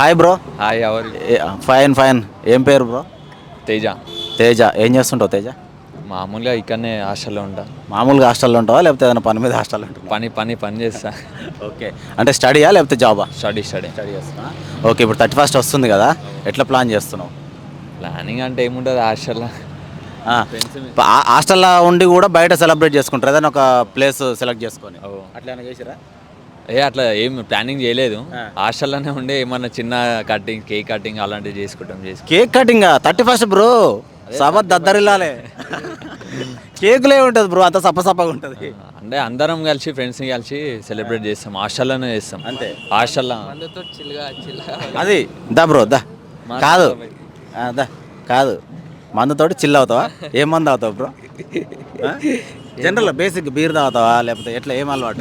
Hi bro hi ఎవరు fine fine ఏం పేరు బ్రో తేజ. తేజ. ఏం చేస్తుంటావు తేజ? మామూలుగా ఇక్కడనే హాస్టల్లో ఉంటా. మామూలుగా హాస్టల్లో ఉంటావా లేకపోతే ఏదైనా పని మీద హాస్టల్లో ఉంటావా పని పని పని చేస్తా. ఓకే. అంటే స్టడీయా లేకపోతే జాబా? Study study. స్టడీ చేస్తున్నా. ఓకే ఇప్పుడు థర్టీ ఫస్ట్ వస్తుంది కదా ఎట్లా ప్లాన్ చేస్తున్నావు? ప్లానింగ్ అంటే ఏముంటుంది హాస్టల్లో? హాస్టల్లో ఉండి కూడా బయట సెలబ్రేట్ చేసుకుంటారు? ఏదైనా ఒక ప్లేస్ సెలెక్ట్ చేసుకొని. అట్లా చేసిరా ఏ అట్లా ఏం ప్లానింగ్ చేయలేదు. హాస్టల్లోనే ఉండి ఏమన్నా చిన్న కటింగ్ కేక్ కటింగ్ అలాంటివి చేసుకుంటాం చేసుకుంటాం. Cake cutting? Thirty first bro సభ దద్దరిల్లాలే. కేకులే ఉంటుంది బ్రో అంత సప్ప సప్పగా ఉంటుంది. అంటే అందరం కలిసి ఫ్రెండ్స్ కలిసి సెలబ్రేట్ చేస్తాం హాస్టల్లోనే చేస్తాం. అంతే. హాస్టల్లో అది దా బ్రో దా. కాదు. ఆ, దా. కాదు. మందుతోటి చిల్ అవుతావా? ఏం మందు అవుతావు బ్రో? జనరల్ బేసిక్ బీర్ తాగుతావా? లేకపోతే ఎట్లా ఏం అలవాటు?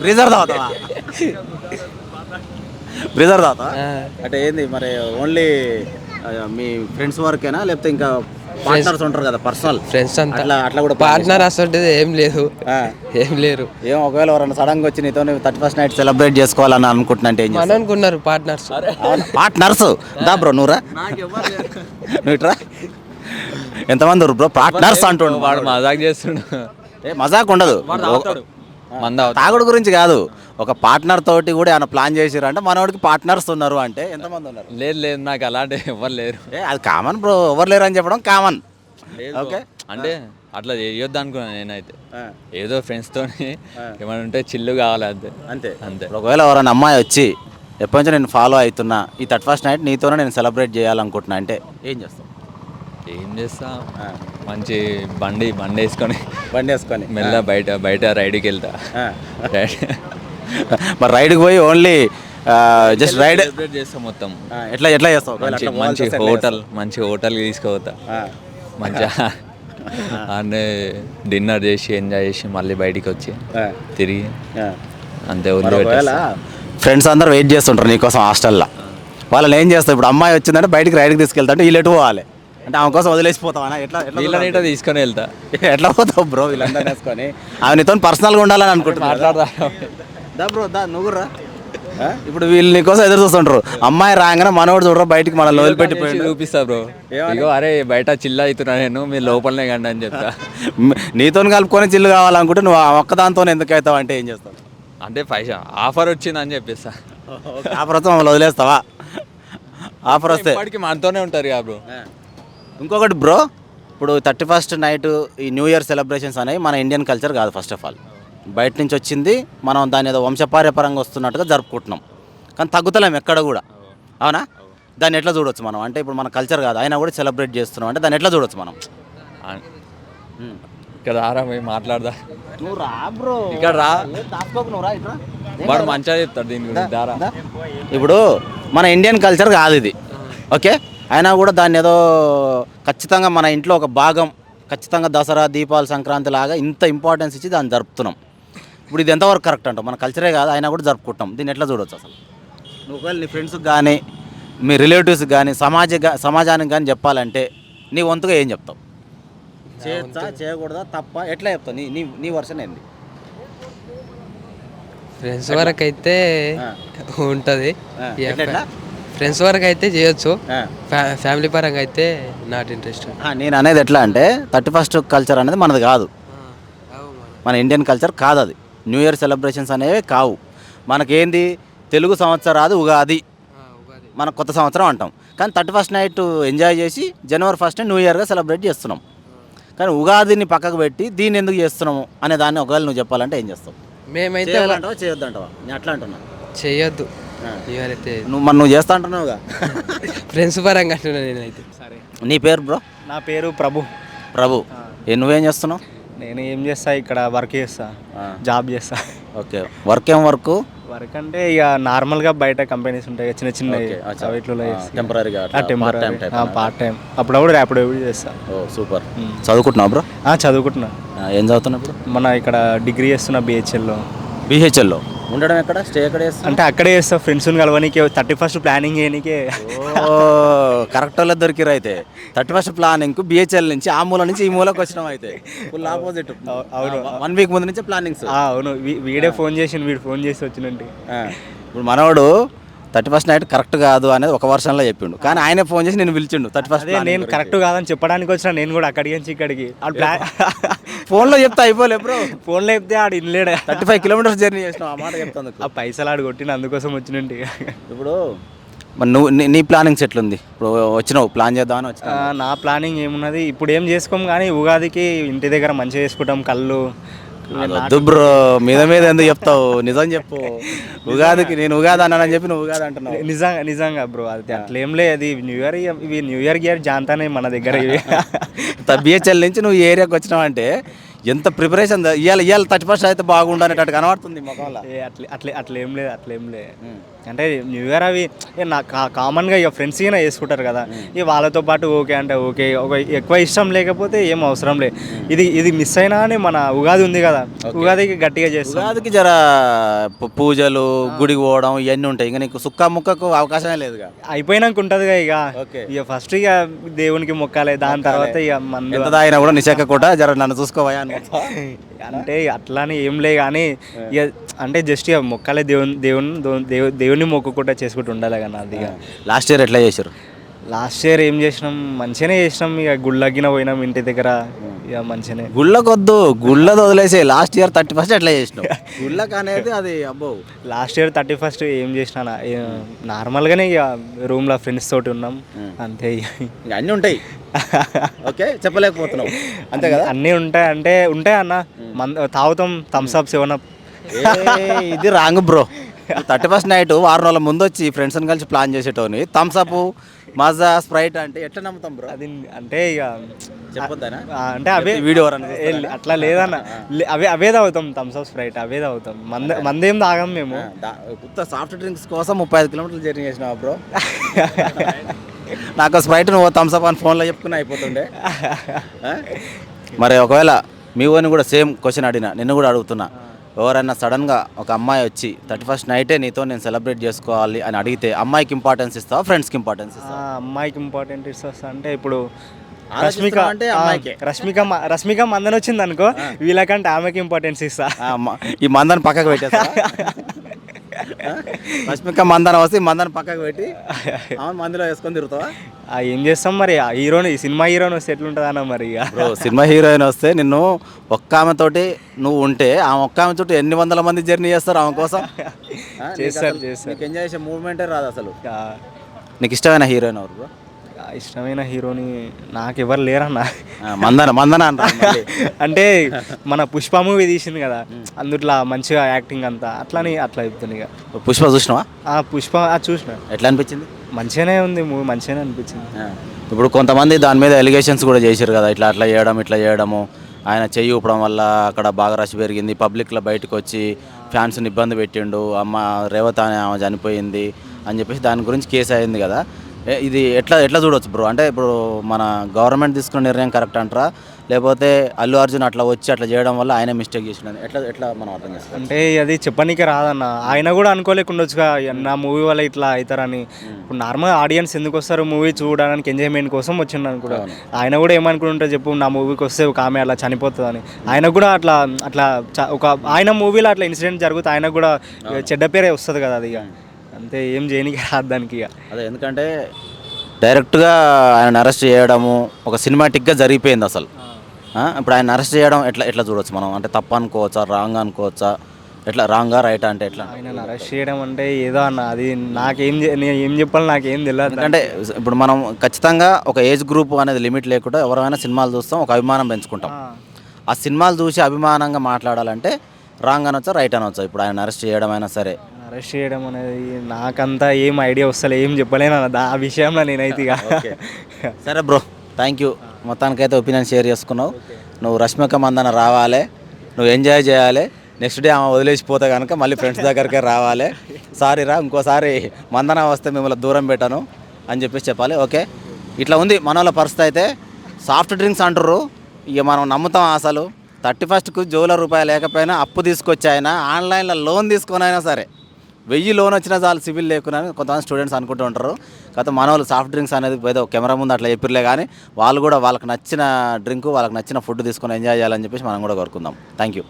బ్రీజర్ తాగుతావా? బ్రీజర్ తాగుతావా? అంటే ఏంది మరి ఓన్లీ మీ ఫ్రెండ్స్ వరకేనా? లేకపోతే ఇంకా పార్ట్నర్స్ ఉంటారు కదా పర్సనల్ ఫ్రెండ్స్ అంతా. అట్లా అట్లా కూడా పార్ట్నర్ అసలు ఏం లేదు. ఆ. ఏం లేరు. ఏం ఒకవేళ ఎవరైనా సడన్గా వచ్చి నీతో థర్టీ ఫస్ట్ నైట్ సెలబ్రేట్ చేసుకోవాలని అనుకుంటున్నా అంటే ఏం మన అనుకున్నారు పార్ట్నర్స్ పార్ట్నర్స్ దా బ్రో నువ్వురా. నువ్వు ఎంతమంది బ్రో? పార్ట్నర్స్ అంటుండు. వాడు మజాక్ చేస్తుండు. ఏ మజాక్ ఉండదు. మంద తాగుడు గురించి కాదు. ఒక పార్ట్నర్ తోటి కూడా ఏమైనా ప్లాన్ చేసిరు అంటే మనోడికి పార్ట్నర్స్ ఉన్నారు అంటే ఎంతమంది ఉన్నారు? లేదు లేదు. నాకు అలాంటి ఎవరు లేరు. ఏ అది కామన్ బ్రో ఎవరు లేరు అని చెప్పడం కామన్ ఓకే అంటే అట్లా చేయొద్దు అనుకున్నాను నేనైతే. ఏదో ఫ్రెండ్స్తో ఏమైనా ఉంటే చిల్లు కావాలి అంతే. అంతే. అంతే. ఒకవేళ ఎవరైనా అమ్మాయి వచ్చి ఎప్పటి నుంచి నేను ఫాలో అవుతున్నా? ఈ థర్టీ ఫస్ట్ నైట్ నీతోనే నేను సెలబ్రేట్ చేయాలనుకుంటున్నా అంటే ఏం చేస్తాం ఏం చేస్తా? మంచి బండి బండి వేసుకొని బండి వేసుకొని మెల్ల బయట బయట రైడ్కి వెళ్తా. మరి రైడ్కి పోయి ఓన్లీ జస్ట్ రైడ్ చేస్తా మొత్తం. ఎట్లా ఎట్లా చేస్తావు? మంచి హోటల్ మంచి హోటల్కి తీసుకుపోతా. మంచిగా అన్నీ డిన్నర్ చేసి ఎంజాయ్ చేసి మళ్ళీ బయటికి వచ్చి. తిరిగి. అంతే ఫ్రెండ్స్ అందరు వెయిట్ చేస్తుంటారు నీకోసం హాస్టల్లో. వాళ్ళని ఏం చేస్తావు? ఇప్పుడు అమ్మాయి వచ్చిందంటే బయటికి రైడ్కి తీసుకెళ్తా అంటే వీళ్ళు ఎటు పోవాలి? అంటే ఆమె కోసం వదిలేసిపోతావా? ఎట్లా ఎట్లా వీళ్ళని ఇట్లా తీసుకొని వెళ్తా. ఎట్లా పోతావు బ్రో వీళ్ళందరూ వేసుకొని ఆమె నీతో పర్సనల్గా ఉండాలని అనుకుంటున్నా మాట్లాడదా. దా బ్రో దా నువ్వు రా. ఆ? ఇప్పుడు వీళ్ళు నీకోసం ఎదురు చూస్తుంటారు. అమ్మాయి రాగానే మనోడు చూడరు బయటికి మనల్ని వదిలిపెట్టి చూపిస్తా బ్రో. ఇగో అరే బయట చిల్ల అవుతున్నా నేను మీరు లోపలనే కండి అని చెప్తా. నీతో కలుపుకొని చిల్లు కావాలనుకుంటే నువ్వు ఆ ఒక్కదాంతో ఎందుకు అవుతావు అంటే ఏం చేస్తావు? అంటే పైసా ఆఫర్ వచ్చిందని చెప్పేస్తా. ఆఫర్ వస్తే మమ్మల్ని వదిలేస్తావా? ఆఫర్ వస్తే. ఇప్పటికి మనతోనే ఉంటారు కదా బ్రో. ఇంకొకటి బ్రో ఇప్పుడు థర్టీ ఫస్ట్ నైట్ ఈ న్యూ ఇయర్ సెలబ్రేషన్స్ అనేవి మన ఇండియన్ కల్చర్ కాదు ఫస్ట్ ఆఫ్ ఆల్. బయట నుంచి వచ్చింది మనం దాని ఏదో వంశపార్యపరంగా వస్తున్నట్టుగా జరుపుకుంటున్నాం. కానీ తగ్గుతలేం ఎక్కడ కూడా. అవునా? దాన్ని ఎట్లా చూడొచ్చు మనం? అంటే ఇప్పుడు మన కల్చర్ కాదు అయినా కూడా సెలబ్రేట్ చేస్తున్నాం. అంటే దాన్ని ఎట్లా చూడొచ్చు మనం? ఇక్కడ రారా పోయి మాట్లాడదా? నువ్వు రా బ్రో. ఇక్కడ రా. నువ్వు రా ఇట్రా వాడు మంచిగా చెప్తాడు దీని గురించి దారా ఇప్పుడు మన ఇండియన్ కల్చర్ కాదు ఇది. ఓకే? అయినా కూడా దాన్ని ఏదో ఖచ్చితంగా మన ఇంట్లో ఒక భాగం ఖచ్చితంగా దసరా దీపావళి సంక్రాంతి లాగా ఇంత ఇంపార్టెన్స్ ఇచ్చి దాన్ని జరుపుతున్నాం. ఇప్పుడు ఇది ఎంతవరకు కరెక్ట్ అంటాం మన కల్చరే కాదు అయినా కూడా జరుపుకుంటాం. దీన్ని ఎట్లా చూడొచ్చు అసలు? ఒకవేళ నీ ఫ్రెండ్స్కి కానీ మీ రిలేటివ్స్కి కానీ సమాజ సమాజానికి కానీ చెప్పాలంటే నీ వంతుగా ఏం చెప్తావు? చేయొచ్చా చేయకూడదా తప్ప ఎట్లా చెప్తావు? నీ నీ నీ వర్షన్ ఏంది? ఫ్రెండ్స్ వరకు అయితే. ఉంటుంది? ఫ్రెండ్స్ వరకు అయితే చేయొచ్చు. ఫ్యామిలీ పరంగా అయితే నాట్ ఇంట్రెస్ట్. నేను అనేది ఎట్లా అంటే థర్టీ ఫస్ట్ కల్చర్ అనేది మనది కాదు. మన ఇండియన్ కల్చర్ కాదు అది. న్యూ ఇయర్ సెలబ్రేషన్స్ అనేవి కావు. మనకేంది? తెలుగు సంవత్సరాది ఉగాది. మన కొత్త సంవత్సరం అంటాం. కానీ థర్టీ ఫస్ట్ నైట్ ఎంజాయ్ చేసి జనవరి ఫస్ట్ న్యూ ఇయర్గా సెలబ్రేట్ చేస్తున్నాం. కానీ ఉగాదిని పక్కకు పెట్టి దీన్ని ఎందుకు చేస్తున్నాము అనే దాన్ని ఒకవేళ నువ్వు చెప్పాలంటే ఏం చేస్తావు? మేమైతే చేయాలంటావా? చేయొద్దంటావా? నేను అట్లా అంటున్నా. చేయొద్దు. ఆ. ఇవరైతే నువ్వు మరి నువ్వు చేస్తా అంటున్నావుగా? ఫ్రెండ్స్ పరంగా అంటున్నా నేనైతే. నీ పేరు బ్రో? నా పేరు ప్రభు. ప్రభు. ఏ నువ్వేం చేస్తున్నావు? నేను ఏం చేస్తా ఇక్కడ వర్క్ చేస్తా. జాబ్ చేస్తా. ఓకే. వర్క్ ఏం వర్క్? వర్క్ అంటే ఇక నార్మల్గా బయట కంపెనీస్ ఉంటాయి చిన్న చిన్న. వీటిలో టెంపరీగా? పార్ట్ టైం అప్పుడప్పుడు ర్యాపిడో చేస్తా. ఓ సూపర్. చదువుకుంటున్నావు బ్రో? ఆ, చదువుకుంటున్నా. ఏం చదువుతున్నావు ఇప్పుడు? మన ఇక్కడ డిగ్రీ చేస్తున్నా బిహెచ్ఎల్లో బీహెచ్ఎల్లో ఉండడం ఎక్కడ? స్టే ఎక్కడ అంటే అక్కడే చేస్తా ఫ్రెండ్స్ని కలవనీకి థర్టీ ఫస్ట్ ప్లానింగ్ చేయనీకే. ఓ కరెక్ట్ వాళ్ళు దొరికిరు అయితే. థర్టీ ఫస్ట్ ప్లానింగ్ బిహెచ్ఎల్ నుంచి ఆ మూల నుంచి ఈ మూలకు వచ్చినాం అయితే. ఫుల్ ఆపోజిట్ అవును. వన్ వీక్ ముందు నుంచి ప్లానింగ్స్ అవును. వీడే ఫోన్ చేసి వీడు ఫోన్ చేసి వచ్చినంటే. ఇప్పుడు మనవాడు థర్టీ ఫస్ట్ నైట్ కరెక్ట్ కాదు అనేది ఒక వర్షంలో చెప్పిండు. కానీ ఆయనే ఫోన్ చేసి నేను పిలిచిండు థర్టీ ఫస్ట్ నేను కరెక్ట్ కాదని చెప్పడానికి వచ్చిన నేను కూడా అక్కడికి నుంచి ఇక్కడికి. ఫోన్లో చెప్తే అయిపోలే బ్రో. ఫోన్లో చెప్తే ఆడు ఇన్లేడు. థర్టీ ఫైవ్ కిలోమీటర్స్ జర్నీ చేసినావు ఆ మాట చెప్తాను ఆ పైసలు ఆడు కొట్టిన అందుకోసం వచ్చినండి ఇప్పుడు మరి నువ్వు నీ- ప్లానింగ్స్ ఎట్లుంది ఇప్పుడు వచ్చినావు ప్లాన్ చేద్దామని ఆ, వచ్చినా నా ప్లానింగ్ ఏమున్నది? ఇప్పుడు ఏం చేసుకోం కానీ ఉగాదికి ఇంటి దగ్గర మంచిగా చేసుకుంటాం కళ్ళు వద్దు బ్రో మీద మీద ఎందుకు చెప్తావు? నిజం చెప్పు. ఉగాదికి నేను ఉగాది అన్నానని చెప్పి నువ్వు ఉగాది అంటున్నావు. నిజంగా నిజంగా బ్రో అది అట్లేం లేదు. అది న్యూ ఇయర్ ఇవి న్యూ ఇయర్ గియర్ జాంతానే మన దగ్గర ఇవి. బిహెచ్ఎల్ నుంచి నువ్వు ఏరియాకి వచ్చినావు అంటే ఎంత ప్రిపరేషన్ ఇవాళ ఇవాళ థర్టీ ఫస్ట్ అయితే బాగుండు అనేటట్టు కనబడుతుంది ఏ అట్లే అట్లే అట్లేం లేదు అట్లేం లేదు. అంటే న్యూ ఇయర్ అవి నా కామన్గా ఇక ఫ్రెండ్స్ అయినా చేసుకుంటారు కదా. ఇక వాళ్ళతో పాటు ఓకే అంటే ఓకే ఒక ఎక్కువ ఇష్టం లేకపోతే ఏం అవసరం లేదు ఇది ఇది మిస్ అయినా అని మన ఉగాది ఉంది కదా. ఉగాదికి గట్టిగా చేస్తాం. ఉగాదికి జర పూజలు గుడికి పోవడం ఇవన్నీ ఉంటాయి. ఇంకా నీకు సుక్క ముక్కకు అవకాశమే లేదుగా. అయిపోయినాక ఉంటుందిగా ఇక. ఇక ఫస్ట్ ఇక దేవునికి మొక్కాలి దాని తర్వాత ఇక ఎంత తాగినా కూడా నిశాఖ కూడా జర నన్ను చూసుకోవా అంటే అట్లానే ఏం లే కానీ ఇక అంటే జస్ట్ ఇక మొక్కాలే దేవుని దేవుని దేవు- దేవుని మొక్కుకుంటా చేసుకుంటూ ఉండాలి కానీ అది లాస్ట్ ఇయర్ ఎట్లా చేశారు? లాస్ట్ ఇయర్ ఏం చేసినాం? మంచిగానే చేసినాం. ఇక గుళ్ళగిన పోయినాం ఇంటి దగ్గర. ఇక మంచిగానే. గుళ్ళకొద్దు. గుళ్ళది వదిలేసే. లాస్ట్ ఇయర్ థర్టీ ఫస్ట్ ఎట్లా చేసినావు? గుళ్ళకి అనేది అది అబ్బో. లాస్ట్ ఇయర్ థర్టీ ఫస్ట్ ఏం చేసినా నార్మల్గానే ఇక రూమ్లో ఫ్రెండ్స్ తోటి ఉన్నాం. అంతే ఇక. అన్నీ ఉంటాయి. ఓకే చెప్పలేకపోతున్నావు. అంతే కదా? అన్నీ ఉంటాయి. అంటే ఉంటాయి అన్న. మంద తాగుతాం. Thums Up seven up. ఏ, ఇది wrong bro. Thirty first night వారం రోజుల ముందు వచ్చి ఫ్రెండ్స్ని కలిసి ప్లాన్ చేసేటోని. థమ్స్ అప్ మజా స్ప్రైట్ అంటే ఎట్లా నమ్ముతాం బ్రో అది అంటే ఇక చెప్పొద్దానా? అంటే అవే వీడియో అట్లా లేదన్న. లే- అవే అవే తాగుతాం థమ్స్ అప్ స్ప్రైట్ అవే తాగుతాం. మంద మందేం తాగం మేము. కొత్త సాఫ్ట్ డ్రింక్స్ కోసం ముప్పై ఐదు కిలోమీటర్లు జర్నీ చేసినావా బ్రో నాకు స్ప్రైట్ నువ్వు థమ్స్ అప్ అని ఫోన్లో చెప్పుకుని అయిపోతుండే? మరి ఒకవేళ మీ ఓని కూడా సేమ్ క్వశ్చన్ అడిగిన నిన్ను కూడా అడుగుతున్నా. ఎవరైనా సడన్గా ఒక అమ్మాయి వచ్చి థర్టీ ఫస్ట్ నైటే నీతో నేను సెలబ్రేట్ చేసుకోవాలి అని అడిగితే అమ్మాయికి ఇంపార్టెన్స్ ఇస్తావా ఫ్రెండ్స్కి ఇంపార్టెన్స్ ఆ, ఇస్తావా అమ్మాయికి ఇంపార్టెంట్ ఇస్తా అంటే ఇప్పుడు రష్మిక అంటే. రష్మిక రష్మిక మందన వచ్చింది అనుకో వీళ్ళకంటే ఆమెకి ఇంపార్టెన్స్ ఇస్తా. ఈ మందాన్ని పక్కకు పెట్టేస్తా రష్మిక మందాన వస్తే ఈ మందాన్ని పక్కకు పెట్టి ఆమె మందిలో వేసుకొని తిరుగుతావా? ఆ, ఏం చేస్తాం మరి? ఆ హీరోని ఈ సినిమా హీరోని వస్తే ఎట్లుంటుంది అన్న మరి ఇక? బ్రో సినిమా హీరోయిన్ వస్తే నిన్ను ఒక్క ఆమెతోటి నువ్వు ఉంటే ఆ ఒక్క ఆమె తోటి ఎన్ని వందల మంది జర్నీ చేస్తారు ఆమె కోసం? చేస్తారు, చేస్తారు. నీకు ఎంజాయ్ చేసే మూవ్మెంటే రాదు అసలు. నీకు ఇష్టమైన హీరోయిన్ ఎవరు బ్రో? ఇష్టమైన హీరోని నాకు ఎవరు లేరన్న మందన మందన మళ్ళీ. అంటే మన పుష్ప మూవీ తీసింది కదా అందుట్లో మంచిగా యాక్టింగ్ అంతా అట్లని అట్లా చెప్తుంది ఇక. పుష్ప చూసినావా? ఆ పుష్ప చూసిన. ఎట్లా అనిపించింది? మంచిగానే ఉంది మూవీ మంచిగానే అనిపించింది. ఇప్పుడు కొంతమంది దాని మీద ఎలిగేషన్స్ కూడా చేశారు కదా ఇట్లా అట్లా చేయడం ఇట్లా చేయడము. ఆయన చెయ్యి ఊపడం వల్ల అక్కడ బాగా రష్ పెరిగింది. పబ్లిక్లో బయటకు వచ్చి ఫ్యాన్స్ని ఇబ్బంది పెట్టిండు. అమ్మ రేవత అనే ఆమె చనిపోయింది అని చెప్పేసి దాని గురించి కేసు అయింది కదా. ఇది ఎట్లా ఎట్లా చూడవచ్చు బ్రో అంటే ఇప్పుడు మన గవర్నమెంట్ తీసుకున్న నిర్ణయం కరెక్ట్ అంటారా? లేకపోతే అల్లు అర్జున్ అట్లా వచ్చి అట్లా చేయడం వల్ల ఆయన మిస్టేక్ చేసిన ఎట్లా ఎట్లా మనం అర్థం చేస్తాం అంటే అది చెప్పనీకి రాదన్న. ఆయన కూడా అనుకోలేకుండొచ్చుగా నా మూవీ వల్ల ఇట్లా అవుతారని. ఇప్పుడు నార్మల్ ఆడియన్స్ ఎందుకు వస్తారు మూవీ చూడడానికి ఎంజాయ్మెంట్ కోసం వచ్చిండు కూడా. ఆయన కూడా ఏమనుకుంటుంటే చెప్పు నా మూవీకి వస్తే ఒక ఆమె అలా చనిపోతుందని. ఆయన కూడా అట్లా అట్లా ఒక ఆయన మూవీలో అట్లా ఇన్సిడెంట్ జరిగితే ఆయన కూడా చెడ్డ పేరే వస్తుంది కదా అది ఇక. అంతే ఏం చేయనీకి రాదు దానికి ఇక. అదే ఎందుకంటే డైరెక్ట్గా ఆయన అరెస్ట్ చేయడము ఒక సినిమాటిక్గా జరిగిపోయింది అసలు. ఇప్పుడు ఆయన అరెస్ట్ చేయడం ఎట్లా ఎట్లా చూడొచ్చు మనం? అంటే తప్పు అనుకోవచ్చా రాంగ్ అనుకోవచ్చా? ఎట్లా రాంగా రైటా అంటే ఎట్లా? ఆయన అరెస్ట్ చేయడం అంటే ఏదో అన్న అది నాకేం నేను ఏం చెప్పాలి నాకేం తెలియదు ఎందుకంటే ఇప్పుడు మనం ఖచ్చితంగా ఒక ఏజ్ గ్రూప్ అనేది లిమిట్ లేకుండా ఎవరైనా సినిమాలు చూస్తాం ఒక అభిమానం పెంచుకుంటాం. ఆ. సినిమాలు చూసి అభిమానంగా మాట్లాడాలంటే రాంగ్ అనొచ్చా రైట్ అనొచ్చా ఇప్పుడు ఆయన అరెస్ట్ చేయడం అయినా సరే. అరెస్ట్ చేయడం అనేది నాకంతా ఏం ఐడియా వస్తలే ఏం చెప్పలేను అన్న ఆ విషయంలో నేనైతే ఇక. సరే బ్రో థ్యాంక్ యూ మొత్తానికైతే ఒపీనియన్ షేర్ చేసుకున్నావు. నువ్వు రష్మిక మందన రావాలి నువ్వు ఎంజాయ్ చేయాలి. నెక్స్ట్ డే ఆమె వదిలేసిపోతే కనుక మళ్ళీ ఫ్రెండ్స్ దగ్గరికే రావాలి. సారీ రా ఇంకోసారి మందన వస్తే మిమ్మల్ని దూరం పెట్టాను అని చెప్పేసి చెప్పాలి ఓకే? ఇట్లా ఉంది మన వాళ్ళ పరిస్థితి అయితే. సాఫ్ట్ డ్రింక్స్ అంటారు ఇక మనం నమ్ముతాం అసలు. థర్టీ ఫస్ట్కు జోల రూపాయలు లేకపోయినా అప్పు తీసుకొచ్చి అయినా ఆన్లైన్లో లోన్ తీసుకొని అయినా సరే. వెయ్యి లోన్ వచ్చినా చాలు సివిల్ లేకున్నా కొంతమంది స్టూడెంట్స్ అనుకుంటూ ఉంటారు. కాకపోతే మన వాళ్ళు సాఫ్ట్ డ్రింక్స్ అనేది ఏదో కెమెరా ముందు అట్లా చెప్పిర్లే కానీ వాళ్ళు కూడా వాళ్ళకి నచ్చిన డ్రింక్ వాళ్ళకి నచ్చిన ఫుడ్ తీసుకొని ఎంజాయ్ చేయాలని చెప్పేసి మనం కూడా కోరుకుందాం. Thank you